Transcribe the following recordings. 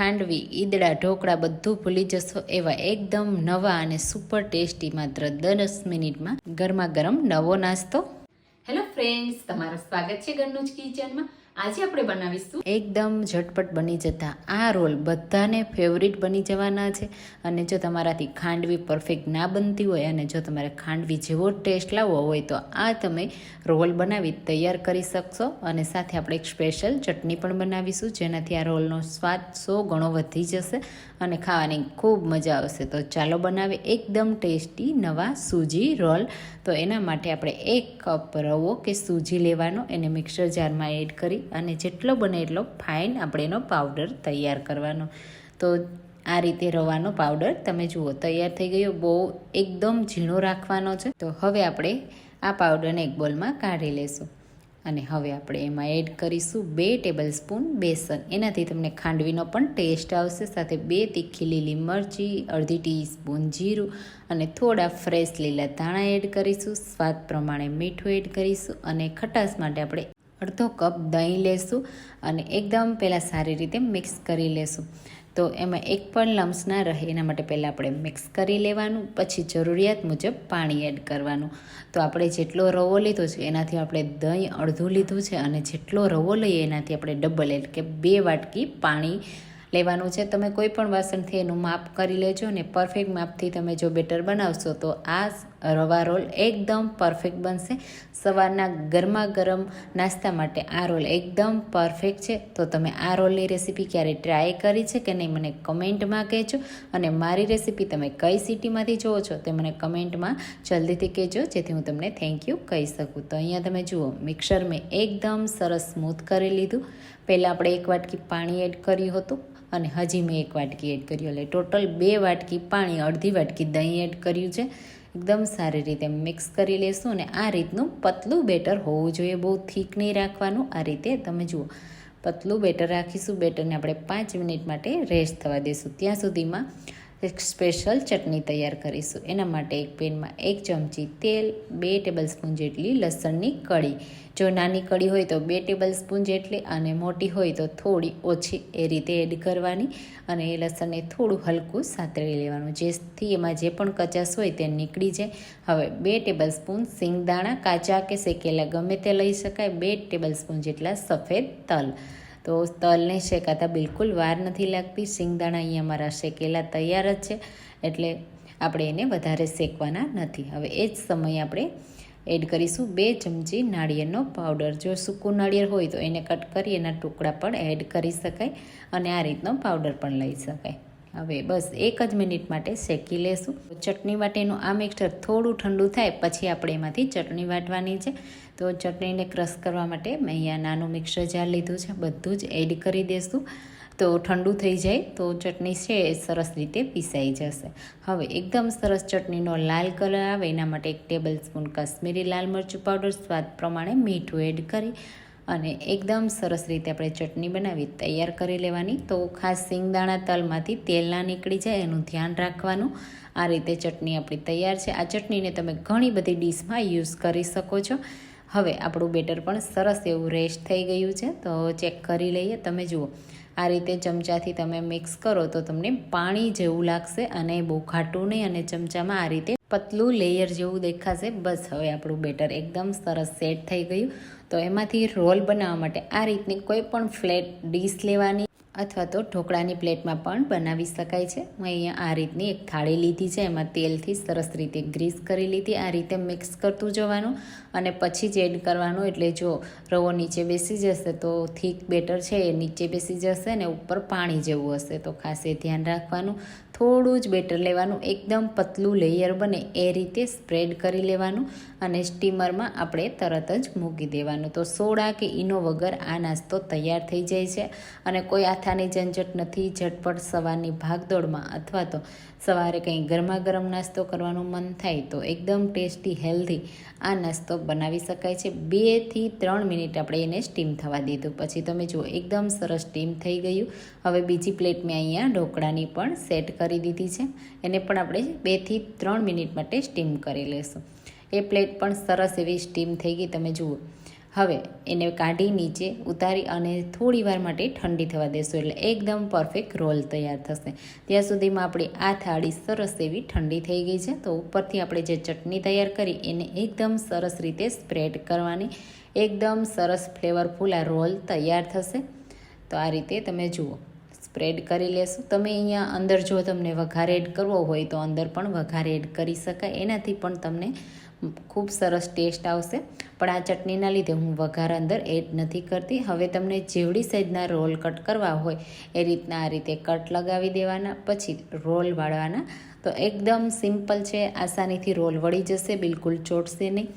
ખાંડવી, ઈદડા, ઢોકળા બધું ભૂલી જશો એવા એકદમ નવા અને સુપર ટેસ્ટી માત્ર દસ મિનિટમાં ગરમા ગરમ નવો નાસ્તો. હેલો ફ્રેન્ડ્સ તમારું સ્વાગત છે ઘરનું જ કિચનમાં. આજે આપણે બનાવીશું એકદમ ઝટપટ બની જતા આ રોલ બધાને ફેવરિટ બની જવાના છે. અને જો તમારાથી ખાંડવી પરફેક્ટ ના બનતી હોય અને જો તમારે ખાંડવી જેવો ટેસ્ટ લાવવો હોય તો આ તમે રોલ બનાવી તૈયાર કરી શકશો. અને સાથે આપણે એક સ્પેશિયલ ચટણી પણ બનાવીશું, જેનાથી આ રોલનો સ્વાદ સો ગણો વધી જશે અને ખાવાની ખૂબ મજા આવશે. તો ચાલો બનાવીએ એકદમ ટેસ્ટી નવા સૂજી રોલ. તો એના માટે આપણે એક કપ રવો કે સૂજી લેવાનો, એને મિક્સર જારમાં એડ કરી અને જેટલો બને એટલો ફાઇન આપણે એનો પાવડર તૈયાર કરવાનો. તો આ રીતે રવાનો પાવડર તમે જુઓ, તૈયાર થઈ ગયો, બહુ એકદમ ઝીણો રાખવાનો છે. તો હવે આપણે આ પાવડરને એક બોલમાં કાઢી લેશું. અને હવે આપણે એમાં એડ કરીશું બે ટેબલ સ્પૂન બેસન. એનાથી તમને ખાંડવીનો પણ ટેસ્ટ આવશે, સાથે બે તીખી લીલી મરચી, અડધી ટીસ્પૂન જીરું અને થોડા ફ્રેશ લીલા ધાણા એડ કરીશું. સ્વાદ પ્રમાણે મીઠું એડ કરીશું અને ખટાશ માટે આપણે અડધો કપ દહીં લેશું અને એકદમ પહેલાં સારી રીતે મિક્સ કરી લેશું. તો એમાં એક પણ લમ્સ ના રહે, એના માટે પહેલાં આપણે મિક્સ કરી લેવાનું, પછી જરૂરિયાત મુજબ પાણી એડ કરવાનું. તો આપણે જેટલો રવો લીધો છે, એનાથી આપણે દહીં અડધું લીધું છે અને જેટલો રવો લઈએ, એનાથી આપણે ડબલ એટલે કે બે વાટકી પાણી લેવાનું છે. તમે કોઈ પણ વાસણથી એનું માપ કરી લેજો ને પરફેક્ટ માપથી તમે જો બેટર બનાવશો તો આ રવા રોલ એકદમ પરફેક્ટ બનશે. સવારના ગરમા ગરમ નાસ્તા માટે આ રોલ એકદમ પરફેક્ટ છે. તો તમે આ રોલની રેસીપી ક્યારે ટ્રાય કરી છે કે નહીં મને કમેન્ટમાં કહેજો અને મારી રેસીપી તમે કઈ સિટીમાંથી જુઓ છો તે મને કમેન્ટમાં જલ્દીથી કહેજો જેથી હું તમને થેન્ક યુ કહી શકું. તો અહીંયા તમે જુઓ મિક્સર મેં એકદમ સરસ સ્મૂથ કરી લીધું. પહેલાં આપણે એક વાટકી પાણી એડ કર્યું હતું અને હજી મેં એક વાટકી એડ કર્યું એટલે ટોટલ બે વાટકી પાણી, અડધી વાટકી દહીં એડ કર્યું છે. એકદમ સારી રીતે મિક્સ કરી લેશું અને આ રીતનું પતલું બેટર હોવું જોઈએ. બહુ થીક નહીં રાખવાનું. આ રીતે તમે જુઓ. પતલું બેટર રાખીશું. બેટરને આપણે પાંચ મિનિટ માટે રેસ્ટ થવા દઈશું ત્યાં સુધીમાં એક સ્પેશિયલ ચટણી તૈયાર કરીશું. એના માટે એક પેનમાં એક ચમચી તેલ, બે ટેબલ સ્પૂન જેટલી લસણની કળી. જો નાની કળી હોય તો બે ટેબલ સ્પૂન જેટલી અને મોટી હોય તો થોડી ઓછી એ રીતે એડ કરવાની અને એ લસણને થોડું હલકું સાતળી લેવાનું. જેથી એમાં જે પણ કચાશ હોય તે નીકળી જાય. હવે બે ટેબલ સ્પૂન સિંગદાણા કાચા કે શેકેલા ગમે તે લઈ શકાય. બે ટેબલ સ્પૂન જેટલા સફેદ તલ. તો તલને શેકાતા બિલકુલ વાર નથી લાગતી. સિંગદાણા અહીંયા મારા શેકેલા તૈયાર જ છે, એટલે આપણે એને વધારે શેકવાના નથી. હવે એ જ સમયે આપણે એડ કરીશું બે ચમચી નાળિયેરનો પાવડર. જો સૂકું નાળિયેર હોય તો એને કટ કરી એના ટુકડા પણ એડ કરી શકાય અને આ રીતનો પાવડર પણ લઈ શકાય. હવે બસ એક જ મિનિટ માટે શેકી લેશું. ચટણી વાટેનું આ મિક્સર થોડું ઠંડુ થાય પછી આપણે એમાંથી ચટણી વાટવાની છે. તો ચટણીને ક્રશ કરવા માટે મેં અહીંયા નાનું મિક્સર જાર લીધું છે. બધું જ એડ કરી દઈશું તો ઠંડુ થઈ જાય તો ચટણી છે એ સરસ રીતે પીસાઈ જશે. હવે એકદમ સરસ ચટણીનો લાલ કલર આવે એના માટે એક ટેબલ સ્પૂન કાશ્મીરી લાલ મરચું પાવડર સ્વાદ પ્રમાણે મીઠું એડ કરી અને એકદમ સરસ રીતે આપણે ચટણી બનાવી, તૈયાર કરી લેવાની. તો ખાસ સિંગદાણા તલમાંથી તેલ ના નીકળી જાય, એનું ધ્યાન રાખવાનું. આ રીતે ચટણી આપણી તૈયાર છે. આ ચટણીને તમે ઘણી બધી ડીશમાં યુઝ કરી શકો છો. હવે આપણું બેટર પણ સરસ એવું રેસ્ટ થઈ ગયું છે, તો ચેક કરી લઈએ. તમે જુઓ, આ રીતે ચમચાથી તમે મિક્સ કરો તો તમને પાણી જેવું લાગશે અને બહુ ખાટું નહીં અને ચમચામાં આ રીતે પતલું લેયર જેવું દેખાશે. બસ હવે આપણું બેટર એકદમ સરસ સેટ થઈ ગયું. તો એમાંથી રોલ બનાવવા માટે આ રીતની કોઈ પણ ફ્લેટ ડીશ લેવાની અથવા તો ઢોકળાની પ્લેટમાં પણ બનાવી શકાય છે. હું અહીંયા આ રીતની એક થાળી લીધી છે. એમાં તેલથી સરસ રીતે ગ્રીસ કરી લીધી. આ રીતે મિક્સ કરતું જવાનું અને પછી જ એડ કરવાનું. એટલે જો રવો નીચે બેસી જશે તો થીક બેટર છે. એ નીચે બેસી જશે ને ઉપર પાણી જેવું હશે. તો ખાસ એ ધ્યાન રાખવાનું. થોડું જ બેટર લેવાનું. એકદમ પતલું લેયર બને એ રીતે સ્પ્રેડ કરી લેવાનું. અને સ્ટીમરમાં આપણે તરત જ મૂકી દેવાનું. તો સોડા કે ઈનો વગર આ નાસ્તો તૈયાર થઈ જાય છે અને કોઈ આથાની ઝંઝટ નથી, ઝટપટ સવારની ભાગદોડમાં અથવા તો સવારે કંઈ ગરમા ગરમ નાસ્તો કરવાનું મન થાય તો એકદમ ટેસ્ટી, હેલ્ધી આ નાસ્તો બનાવી શકાય છે. બેથી ત્રણ મિનિટ આપણે એને સ્ટીમ થવા દીધું. પછી તમે જુઓ, એકદમ સરસ સ્ટીમ થઈ ગયું. હવે બીજી પ્લેટ મેં અહીંયા ઢોકળાની પણ સેટ કરી દીધી છે. એને પણ આપણે બેથી ત્રણ મિનિટ માટે સ્ટીમ કરી લેશું. એ પ્લેટ પણ સરસ એવી સ્ટીમ થઈ ગઈ, તમે જુઓ. હવે એને કાઢી નીચે ઉતારી અને થોડી વાર માટે ઠંડી થવા દેશું, એટલે એકદમ પરફેક્ટ રોલ તૈયાર થશે. ત્યાં સુધીમાં આપણી આ થાળી સરસ એવી ઠંડી થઈ ગઈ છે, તો ઉપરથી આપણે જે ચટણી તૈયાર કરી, એને એકદમ સરસ રીતે સ્પ્રેડ કરવાની, એકદમ સરસ ફ્લેવરફુલ આ રોલ તૈયાર થશે. તો આ રીતે તમે જુઓ, સ્પ્રેડ કરી લેશું. તમે અહીંયા અંદર જો તમને વઘાર એડ કરવો હોય તો અંદર પણ વઘાર એડ કરી શકાય, એનાથી પણ તમને ખૂબ સરસ ટેસ્ટ આવશે. પણ આ ચટણીના લીધે હું વઘાર અંદર એડ નથી કરતી. હવે તમને જેવડી સાઈઝના રોલ કટ કરવા હોય એ રીતના આ રીતે કટ લગાવી દેવાના, પછી રોલ વાળવાના. તો એકદમ સિમ્પલ છે, આસાનીથી રોલ વળી જશે, બિલકુલ ચોટશે નહીં.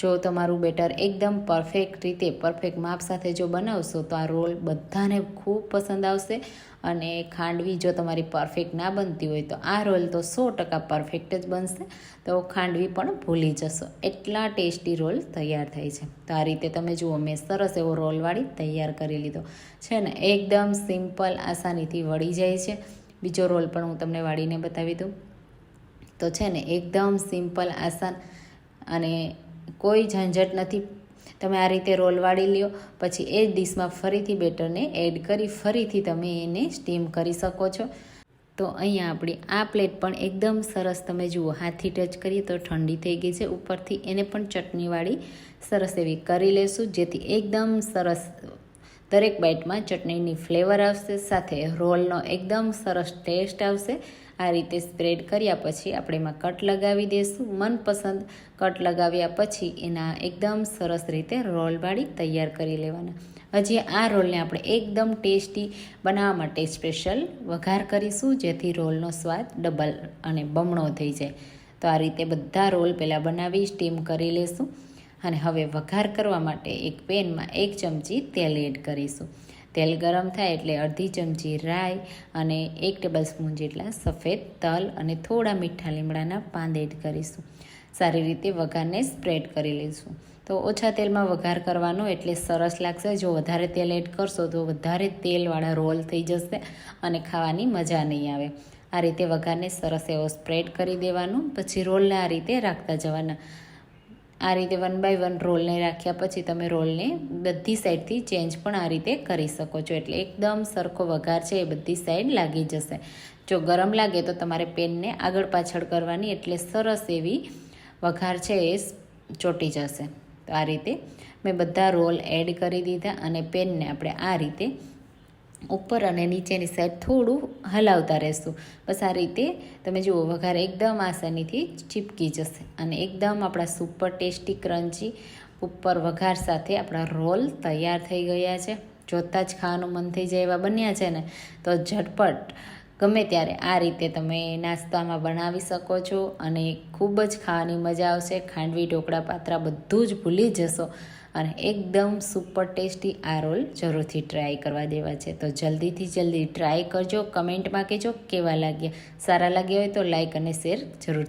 જો તમારું બેટર એકદમ પરફેક્ટ રીતે, પરફેક્ટ માપ સાથે જો બનાવશો, તો આ રોલ બધાને ખૂબ પસંદ આવશે. અને ખાંડવી જો તમારી પરફેક્ટ ના બનતી હોય, તો આ રોલ તો સો ટકા પરફેક્ટ જ બનશે. તો ખાંડવી પણ ભૂલી જશો. એટલા ટેસ્ટી રોલ તૈયાર થાય છે. તો આ રીતે તમે જુઓ, મેં સરસ એવો રોલવાળી તૈયાર કરી લીધો. છે ને, એકદમ સિમ્પલ આસાનીથી વળી જાય છે. બીજો રોલ પણ હું તમને વાળીને બતાવી દઉં. તો છે ને, એકદમ સિમ્પલ, આસાન અને કોઈ ઝંઝટ નથી. તમે આ રીતે રોલવાળી લ્યો. પછી એ જ ડીશમાં ફરીથી બેટરને એડ કરી ફરીથી તમે એને સ્ટીમ કરી શકો છો. તો અહીંયા આપણી આ પ્લેટ પણ એકદમ સરસ તમે જુઓ, હાથથી ટચ કરીએ તો ઠંડી થઈ ગઈ છે. ઉપરથી એને પણ ચટણીવાળી સરસ એવી કરી લેશું, જેથી એકદમ સરસ દરેક બાઇટમાં ચટણીની ફ્લેવર આવશે, સાથે રોલનો એકદમ સરસ ટેસ્ટ આવશે. આ રીતે સ્પ્રેડ કર્યા પછી આપણે એમાં કટ લગાવી દઈશું મનપસંદ કટ લગાવ્યા પછી એના એકદમ સરસ રીતે રોલ વાળી તૈયાર કરી લેવાના. હજી આ રોલને આપણે એકદમ ટેસ્ટી બનાવવા માટે સ્પેશિયલ વઘાર કરીશું, જેથી રોલનો સ્વાદ ડબલ અને બમણો થઈ જાય. તો આ રીતે બધા રોલ પહેલાં બનાવી, સ્ટીમ કરી લેશું. અને હવે વઘાર કરવા માટે એક પેનમાં એક ચમચી તેલ એડ કરીશું. તેલ ગરમ થાય એટલે અડધી ચમચી રાઈ અને એક ટેબલ સ્પૂન જેટલા સફેદ તલ અને થોડા મીઠા લીમડાના પાન એડ કરીશું. સારી રીતે વઘારને સ્પ્રેડ કરી લઈશું. તો ઓછા તેલમાં વઘાર કરવાનો એટલે સરસ લાગશે. જો વધારે તેલ એડ કરશો તો વધારે તેલવાળા રોલ થઈ જશે અને ખાવાની મજા નહીં આવે. આ રીતે વઘારને સરસ એવો સ્પ્રેડ કરી દેવાનું, પછી રોલને આ રીતે રાખતા જવાના. આ રીતે વન બાય વન રોલને રાખ્યા પછી તમે રોલને બધી સાઈડથી ચેન્જ પણ આ રીતે કરી શકો છો. એટલે એકદમ સરખો વઘાર છે એ બધી સાઈડ લાગી જશે. જો ગરમ લાગે તો તમારે પેનને આગળ પાછળ કરવાની એટલે સરસ એવી વઘાર છે એ ચોટી જશે. તો આ રીતે મેં બધા રોલ એડ કરી દીધા અને પેનને આપણે આ રીતે ઉપર અને નીચેની સાઈડ થોડું હલાવતા રહેશું. બસ આ રીતે તમે જુઓ, વઘાર એકદમ આસાનીથી ચીપકી જશે અને એકદમ આપણા સુપર ટેસ્ટી ક્રન્ચી ઉપર વઘાર સાથે આપણા રોલ તૈયાર થઈ ગયા છે. જોતાં જ ખાવાનું મન થઈ જાય એવા બન્યા છે ને, તો ઝટપટ ગમે ત્યારે આ રીતે તમે નાસ્તામાં બનાવી શકો છો અને ખૂબ જ ખાવાની મજા આવશે. ખાંડવી, ઢોકળા, પાત્રા બધું જ ભૂલી જશો અને એકદમ સુપર ટેસ્ટી આ રોલ જરૂરથી ટ્રાય કરવા દેવા છે. તો જલ્દીથી જલ્દી ટ્રાય કરજો. કમેન્ટમાં કહેજો કેવા લાગ્યા. સારા લાગ્યા હોય તો લાઈક અને શેર જરૂરથી